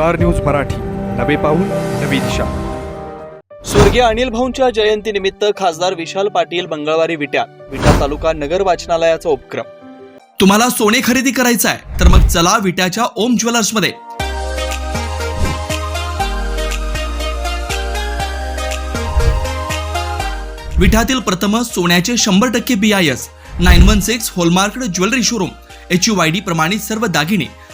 Star news Marathi. नवे पाऊल नवी दिशा. स्वर्गीय अनिल भाऊंच्या जयंतीनिमित्त खासदार विशाल पाटील मंगळवारी विट्यात विटा तालुका नगर वाचनालयाचा उपक्रम. तुम्हाला सोने खरेदी करायचं आहे तर मग चला विट्याच्या ओम ज्वेलर्समध्ये. विट्यातील प्रथम सोन्याचे शंभर टक्के B I S nine one six hallmark jewellery showroom H U Y D प्रमाणित सर्व दागिने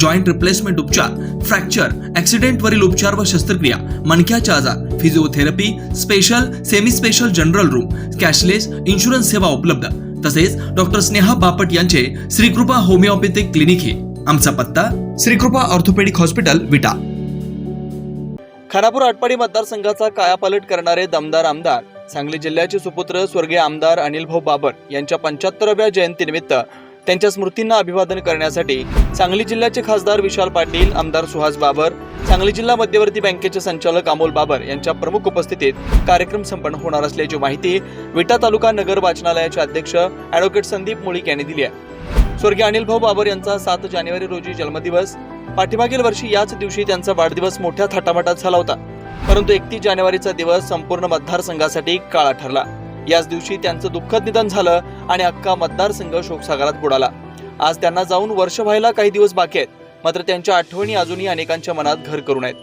जॉईंट रिप्लेसमेंट उपचार फ्रॅक्चर ऍक्सिडेंट वरील उपचार व शस्त्रक्रिया मणक्याचे आजार physiotherapy special semi special general room cashless insurance सेवा उपलब्ध. तसेच डॉक्टर स्नेहा बापट यांचे श्रीकृपा होमिओपॅथिक क्लिनिक हे. आमचा पत्ता श्रीकृपा ऑर्थोपेडिक हॉस्पिटल विटा. खानापूर आटपाडी मतदारसंघाचा कायापालट करणारे दमदार आमदार सांगली जिल्ह्याचे सुपुत्र स्वर्गीय आमदार अनिलभाऊ बाबर यांच्या पंच्याहत्तराव्या जयंतीनिमित्त त्यांच्या स्मृतींना अभिवादन करण्यासाठी सांगली जिल्ह्याचे खासदार विशाल पाटील आमदार सुहास बाबर सांगली जिल्हा मध्यवर्ती बँकेचे संचालक अमोल बाबर यांच्या प्रमुख उपस्थितीत कार्यक्रम संपन्न होणार असल्याची माहिती विटा तालुका नगर वाचनालयाचे अध्यक्ष अॅडव्होकेट संदीप मुळीक यांनी दिली आहे. स्वर्गीय अनिल भाऊ बाबर यांचा सात जानेवारी रोजी जन्मदिवस. पाठीमागील वर्षी याच दिवशी त्यांचा वाढदिवस मोठ्या थाटामाटात झाला होता. परंतु एकतीस जानेवारीचा दिवस संपूर्ण मतदारसंघासाठी काळा ठरला. याच दिवशी त्यांचं दुःखद निधन झालं आणि अख्खा मतदारसंघ शोकसागरात बुडाला. आज त्यांना जाऊन वर्ष व्हायला काही दिवस बाकी आहेत मात्र त्यांच्या आठवणी अजूनही अनेकांच्या मनात घर करून आहेत.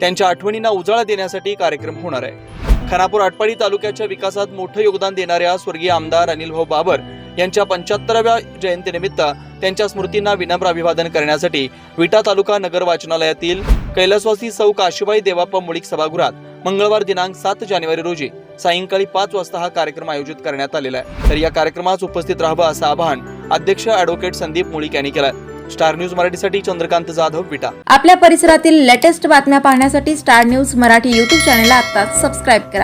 त्यांच्या आठवणींना उजाळा देण्यासाठी कार्यक्रम होणार आहे. खानापूर आटपाडी तालुक्याच्या विकासात मोठं योगदान देणाऱ्या स्वर्गीय आमदार अनिलभाऊ बाबर यांच्या पंच्याहत्तराव्या जयंतीनिमित्त त्यांच्या स्मृतींना विनम्र अभिवादन करण्यासाठी विटा तालुका नगर वाचनालयातील कैलासवासी सौ काशीबाई देवाप्पा मुळीक सभागृहात मंगळवार दिनांक सात जानेवारी रोजी सायंकाळी पाच वाजता हा कार्यक्रम आयोजित करण्यात आलेला आहे. तर या कार्यक्रमास उपस्थित राहावं असं आवाहन अध्यक्ष अॅडव्होकेट संदीप मुळीक यांनी केलं स्टार न्यूज मराठीसाठी चंद्रकांत जाधव विटा. आपल्या परिसरातील लेटेस्ट बातम्या पाहण्यासाठी स्टार न्यूज मराठी युट्यूब चॅनलला आता सबस्क्राईब करा.